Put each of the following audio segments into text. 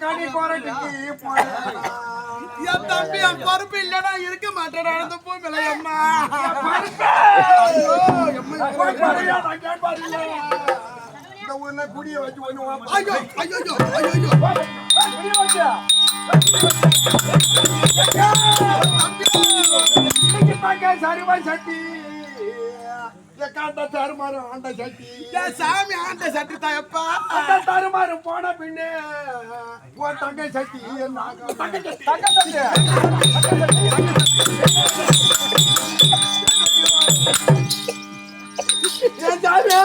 கனி போறதுக்கு என் தம்பி என் பருப்பு இல்லடா இருக்க மாட்டேடா. அந்த பூ மேல அம்மா. ஐயோ, எம்மா, இந்த ஊர்ல குடிய வச்சு ஒண்ணு ஐயோ ஐயோ ஐயோ ஐயோ சரிவாய் சட்டி. காண்ட தருமாறு ஆண்ட சட்டி சாமி ஆண்ட சட்டி தான் எப்பா தருமாறு போன பின்னே உன் தங்கை சட்டி தங்க சட்டி என் சாமியா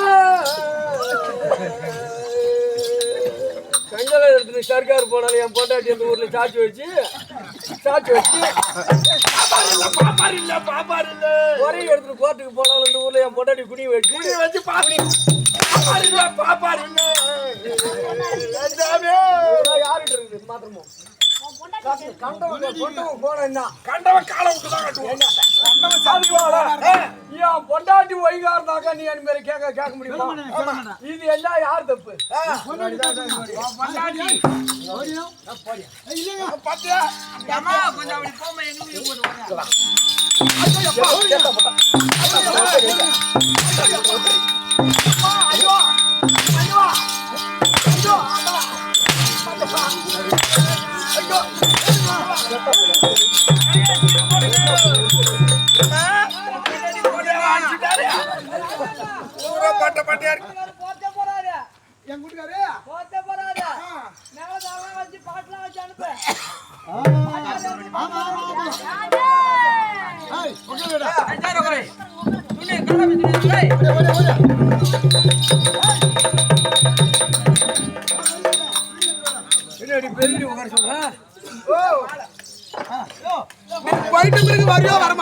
செங்கலை எடுத்துட்டு சர்க்கார் போனாலும் என் பொண்டாட்டி அந்த ஊர்ல சாட்சி வச்சு சாட்சி வச்சு பாப்பாரு இல்ல பாப்பாரு இல்ல ஒரே எடுத்துட்டு கோர்ட்டுக்கு போனாலும் இந்த ஊர்ல என் பொண்டாட்டி குனி வச்சு குடி வச்சு பாப்பாரு பாப்பாரு இல்ல பாப்பாரு இருக்குது மாத்திரமோ பொண்டாட்டி ஒய்கா இருந்தாக்கா நீ அந்த மாதிரி கேட்க கேட்க முடியுமா? இது எல்லாம் யார் தப்பு? பாத்தியா? இருக்கு போத்தே போறாரு என் கூட்டுக்காரு போத்தே போறாரு மேல தாவலாம் வச்சு பாட்டுலாம் வச்சு அனுப்பு. பின்னாடி பெரிய உட்கார சொல்ல போயிட்டு பிறகு வரையோ வர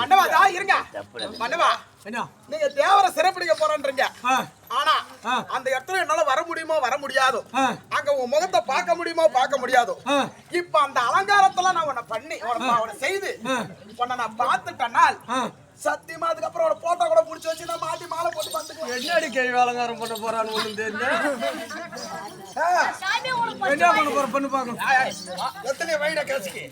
மண்டவா தா இருங்க என்ன நீங்க தேவர சிறப்பிடிக்க போறேன்றீங்க ஆனா. அந்த இடத்துல என்னால வர முடியுமோ வர முடியாதோ. அங்க உன் முகத்தை பார்க்க முடியுமோ பார்க்க முடியாதோ. இப்ப அந்த அலங்காரத்துல நான் உன்னை பண்ணி உன்னை செய்து. உன்னை நான் பார்த்துட்டனால். சத்தியமா அதுக்கப்புறம் ஒரு போட்டோ கூட புடிச்சு வச்சு நான் மாட்டி மாலை போட்டு வந்துக்குவேன் என்னடி கேள்வி அலங்காரம் பண்ண போறான்னு ஒண்ணும் தெரியல ஆ. என்ன பண்ண போற பண்ணு பார்க்கணும். எத்தனை வயட கசிக்கு?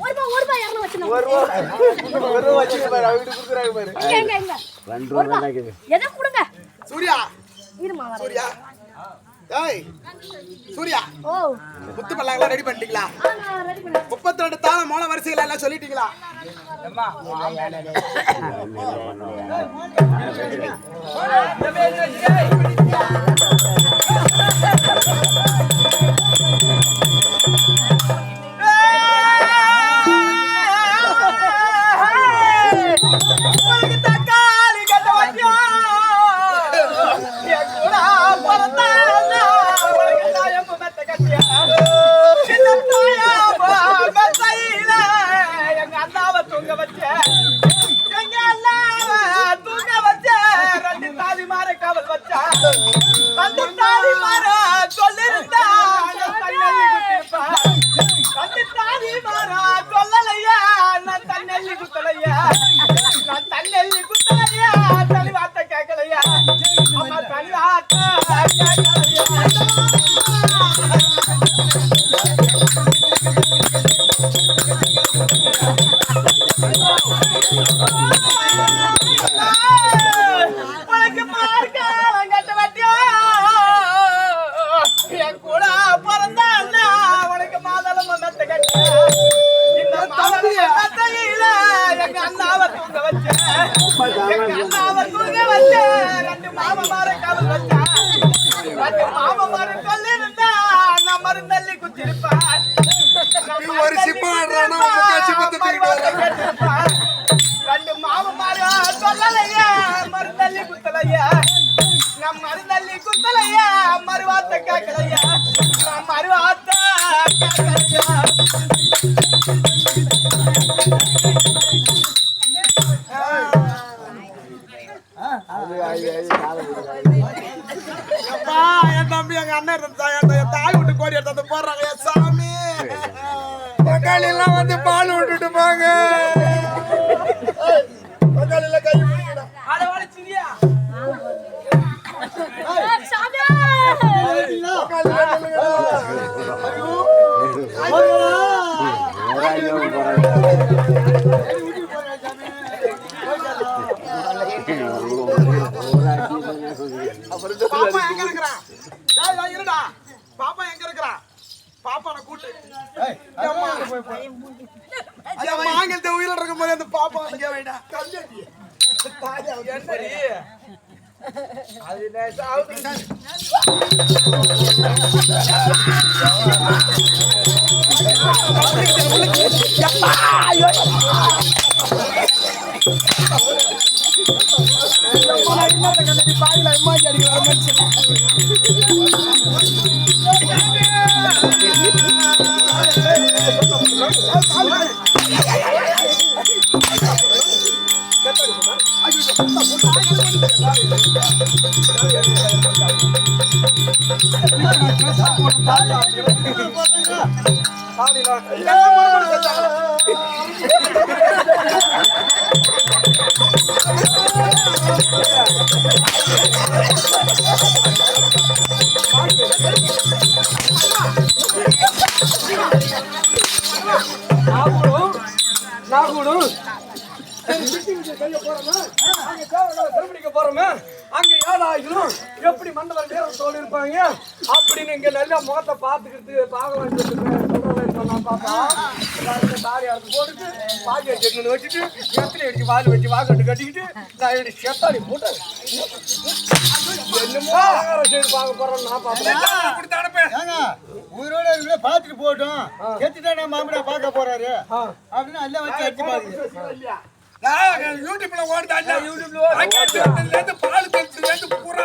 ஒரு ரூபா எதை கொடுங்க சூர்யா சூர்யா ஏய் சூர்யா ஓ முத்து பல்லாங்கலாம் ரெடி பண்ணிட்டீங்களா முப்பத்தி ரெண்டு தான மோள வரிசைகள் எல்லாம் சொல்லிட்டீங்களா தண்ணி தாய் தாய் விட்டு கோடி எடுத்து போடுறாங்க. சாமி. பங்காளி எல்லாம் வந்து பால் விட்டுட்டு போங்க. பங்காளி இருடா. பாப்பா எங்க இருக்கிறான் பாப்பான கூட்டு. அம்மா ஆங்கிலத்தை உயிரோட இருக்கும் போது அந்த பாப்பா அங்கே கல்யாணி அது நேசா ஆகுது. நாகூடும் நாகூடும் திருமணிக்க போறோமே. அங்க ஏழாயிரம். எப்படி மண்டபம் வீரத்தோடு இருப்பாங்க? அப்படின்னு இங்க நல்ல முகத்தை பார்த்துக்கிட்டு பார்க்கலாம் சொன்னா பாப்பா தாரி அறுத்து போட்டுட்டு பாக்கிய செட்டு வச்சுட்டு எத்தனை அடிச்சு வால் வச்சு வாக்கட்டு கட்டிக்கிட்டு நான் இப்படி செத்தாடி போட்டேன் என்னமோ செய்து பார்க்க போறேன் நான் ஏங்க, உயிரோட இருக்கிறத பார்த்துட்டு போகட்டும். செத்துட்டா மாமனா பார்க்க போறாரு. அப்படின்னு எல்லாம் வச்சு அடிச்சு பாருங்க. நான் யூடியூப்ல ஓடுதா யூடியூப்ல இருந்து பால் இருந்து பூரா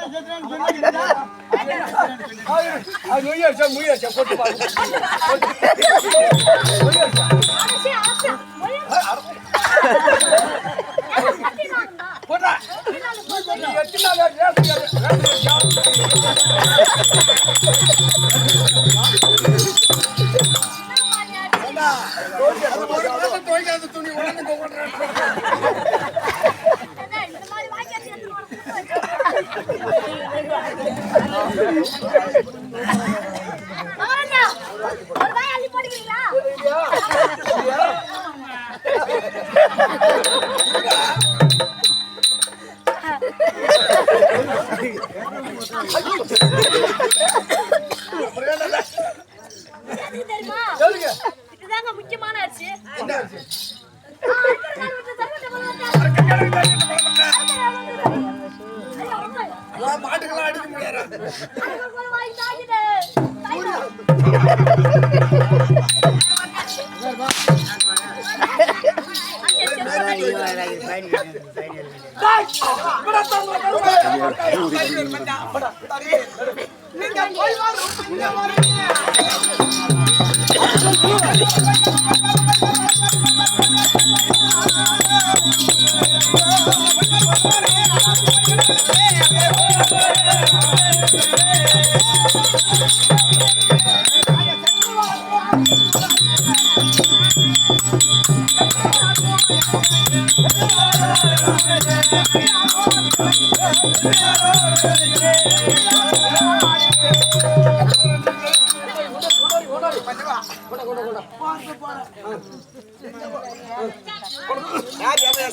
அது நொய்யரிச்சா முயற்சியா போட்டு பாருங்க அரசி அரசி ஒரே கட்டினாங்கண்ணா போட்டா கட்டினாங்க போது நீ எத்தனை Yeah.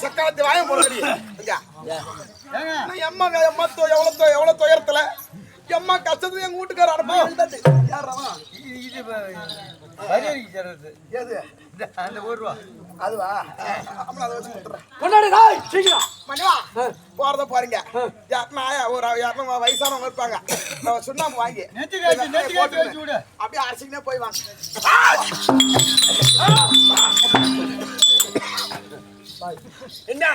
சக்காலத்து வாய போடுறீ எவ்வளோ நான் எம்மா எம்மா தொ- எவ்வளவு தொ- எவ்வளவு துயரத்துல எம்மா கஷ்டத்துல எங்க வீட்டுக்கார அனுப்பி. இது- இது இப்ப பரிகரிக்கு சேர்றது. எது? அந்த ஒரு ரூபா அதுவா? அப்புறம் அதை வச்சு கொண்டாடி டேய் சீக்கிரம். மணிவா போறத பாருங்க யாருன்னா ஒரு யாருன்னா வயசானவங்க இருப்பாங்க. நம்ம சுண்ணாம்பு வாங்கி. விடு. அப்படியே அரைச்சிக்கினே போய் வாங்க. என்ன?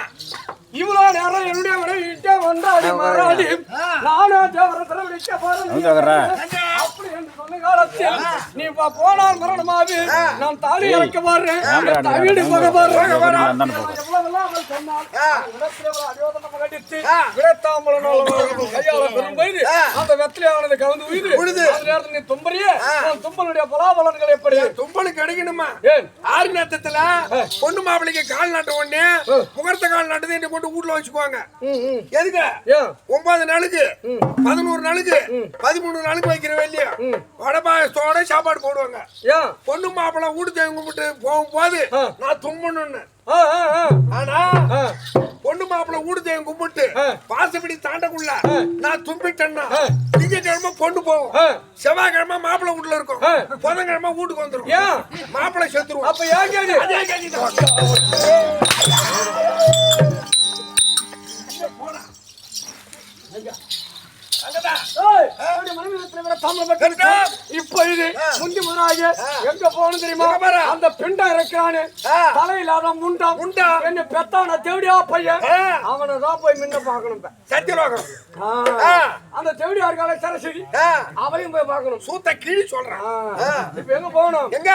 இவ்வளோ நேரம் என்னுடைய விடையிட்டே வந்தாடி மாறாடி. நானே காலத்தில் நீ போனால் மரணமாவி நான் தாலி இறக்க பாடுறேன் வீடு போக பாடுறேன் அந்த வெத்திலையானது கலந்து உயிர். அந்த நேரத்தில் நீ தும்பறியே? தும்பலுடைய பலாபலன்கள் எப்படி? தும்பலுக்கு கிடைக்கணுமா ஏன் ஆறு நேரத்துல பொண்ணு மாப்பிளைக்கு கால் நாட்ட உடனே முகூர்த்த கால் நாட்டதை என்னை கொண்டு வீட்டுல வச்சுக்குவாங்க. எதுக்கு? ஒன்பது நாளுக்கு பதினோரு நாளுக்கு பதிமூணு நாளுக்கு வைக்கிற வெளியே வடபாயத்தோட சாப்பாடு போடுவாங்க. ஏன் பொண்ணு மாப்பிள்ளை வீடு தேங்க கும்பிட்டு போகும்போது நான் தும்பணும்னு ஆனா. பொண்ணு மாப்பிள்ளை வீடு தேங்க கும்பிட்டு பாசப்படி தாண்டக்குள்ள நான் தும்பிட்டேன்னா திங்கக்கிழமை பொண்ணு போகும். ஆ. செவ்வாய்க்கிழமை மாப்பிள்ளை வீட்டுல இருக்கும். புதன்கிழமை வீட்டுக்கு வந்துரும். ஏன்? மாப்பிள்ளை செத்துருவோம் அப்ப ஏன் கேது அதே கேக்குது. அங்கதான். ஏய், அவனுடைய மனைவியிடத்துல வேற தாமிரபரணி இப்ப இது முந்தி முதலாக எங்க போகணும் தெரியுமா? அந்த பிண்டம் இருக்கிறானு ஆ. தலையில்லாத முண்டம் முண்டம். என்ன பெத்தான தேவடியா பையன். அவனை தான் போய் முன்ன பார்க்கணும். சத்தியலோகம். அந்த தேவடியா இருக்காளே சரஸ்வதி. அவையும் போய் பார்க்கணும் சூத்த கிழி சொல்றான். இப்ப எங்க போகணும் எங்க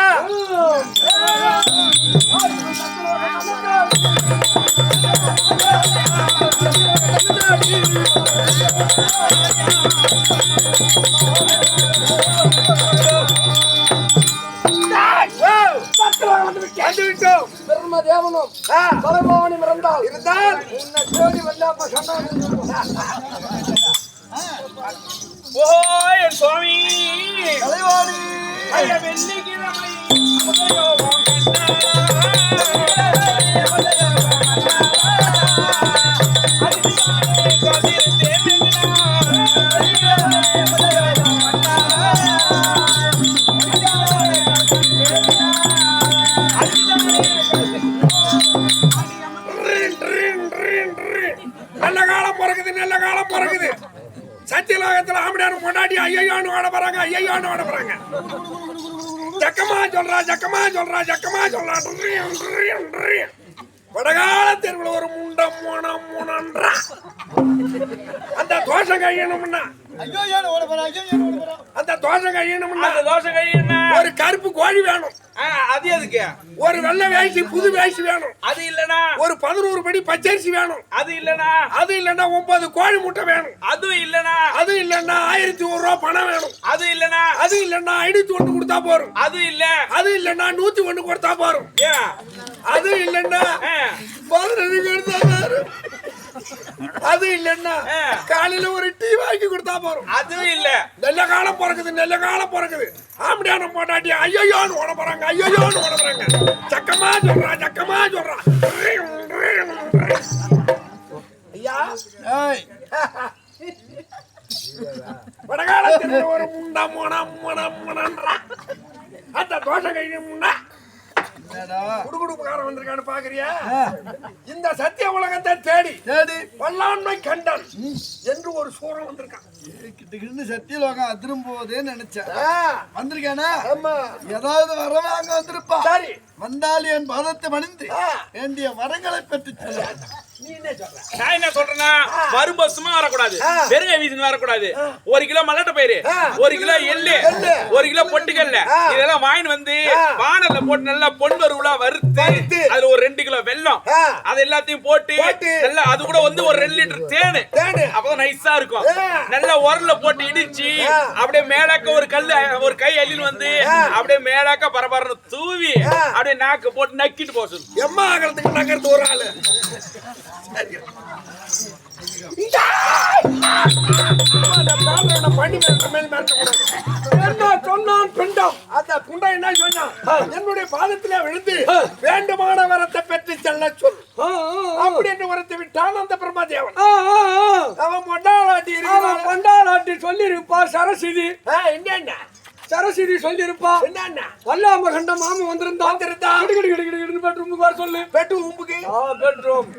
வந்து விட்டோம் பெரும தேவனும் ஆ. தலைபவனும் இருந்தால் இருந்தால் உன்னை சொன்னாங்க ஓ என் சுவாமி. தலைவாணி ஐயா வெள்ளிக்கிழமை. சொல்றா ஜக்கமா சொல்றா. ஜக்கமா சொல்றா வடகால தெருவில் ஒரு முண்டம் மூணம் மூணன்றா அந்த தோஷம் கையணும்னா ஐயோ ஏன் ஓட போறா ஐயோ ஏன் ஓட போறா அந்த தோஷம் கையணும்னா அந்த தோசை கை என்ன? ஒரு கருப்பு கோழி வேணும். அது எதுக்கு? ஒரு வெள்ளை வேஷ்டி புது வேஷ்டி வேணும். அது இல்லனா ஒரு பதினோரு படி பச்சரிசி வேணும். அது இல்லனா அது இல்லைன்னா ஒன்பது கோழி முட்டை வேணும். அதுவும் இல்லனா அது இல்லைன்னா ஆயிரத்தி ஒரு ரூபா பணம் வேணும். அது இல்லனா அது இல்லைன்னா ஐநூத்தி ஒண்ணு கொடுத்தா போறோம் அது இல்ல. அது இல்லைன்னா நூத்தி ஒண்ணு கொடுத்தா போறோம் அது இல்லைன்னா ஆ, பதினஞ்சு கொடுத்தா போறோம் அது இல்லைன்னா. காலையில ஒரு டீ வாங்கி கொடுத்தா போறோம். அதுவும் இல்ல. நல்ல காலம் பிறக்குது நல்ல காலம் பிறக்குது. ஆம்படியான போட்டாட்டி ஐயோன்னு ஓட போறாங்க ஐயோன்னு ஓட போறாங்க. சக்கமா சொல்றா சக்கமா சொல்றா. ஐயா வடகாலத்தில் ஒரு முண்டா மோனா மோனா மோனன்றா அந்த தோசை கைக்கு முண்டா. குடுகுடுப்புக்காரன் வந்திருக்கான்னு பாக்குறியா? இந்த சத்திய உலகத்தை தேடி சரி வல்லாண்மை கண்டன் என்று ஒரு சூரம் வந்திருக்கான். கிட்ட கிட்ட சத்தியலோகம் அதிரும் போதேன்னு நினைச்சேன். வந்திருக்கானா? ஆமா. ஏதாவது வரவா அங்க வந்திருப்பா சரி. வந்தால் என் பாதத்தை மணிந்து. வேண்டிய வரங்களை பெற்று செல்ல நான் என்ன சொல்றேன்னா வரும் பஸ்ஸுமா வரக்கூடாது. வெறுங்க வீசுன்னு வரக்கூடாது. ஒரு கிலோ மல்லாட்ட பயிறு ஒரு கிலோ எள்ளு ஒரு கிலோ பொட்டுக்கல்ல. இதெல்லாம் வாங்கிட்டு வந்து வானல்ல போட்டு நல்லா பொன் வறுவலா வறுத்து. அதுல ஒரு ரெண்டு கிலோ வெல்லம். ஆ. அது எல்லாத்தையும் போட்டு. நல்லா அது கூட வந்து ஒரு ரெண்டு லிட்டர் தேனு. தேனு. அப்பதான் நைஸா இருக்கும். நல்லா உரல்ல போட்டு இடிச்சு அப்படியே மேலாக்க ஒரு கல்லு ஒரு கை அள்ளின்னு வந்து அப்படியே மேலாக்க பரபரன்னு தூவி அப்படியே நாக்கு போட்டு நக்கிட்டு சொல்லு. எம்மா ஆகிறதுக்கு நகர்த்து ஒரு ஆளு. என்னுடைய பாதத்திலே விழுந்து வேண்டுமான வரத்தை பெற்று செல்ல சொல். ஆ, ஆ, அப்படி என்று வரத்தை விட்டான் அந்த பிரம்மதேவன். அவன் மொண்டாளாட்டி அவன் பண்டாராட்டி சொல்லிருப்பா சரஸ்வதி. என்ன சரஸ்வதி சொல்லி இருப்பா என்னன்னா? வல்லாம கண்ட மாமன் வந்திருந்தா வந்திருந்தா. கிடு கிடு கிடு கிடு பெட்ரூமுக்கு வர சொல்லு பெட்டு உம்புக்கு பெட்ரூம்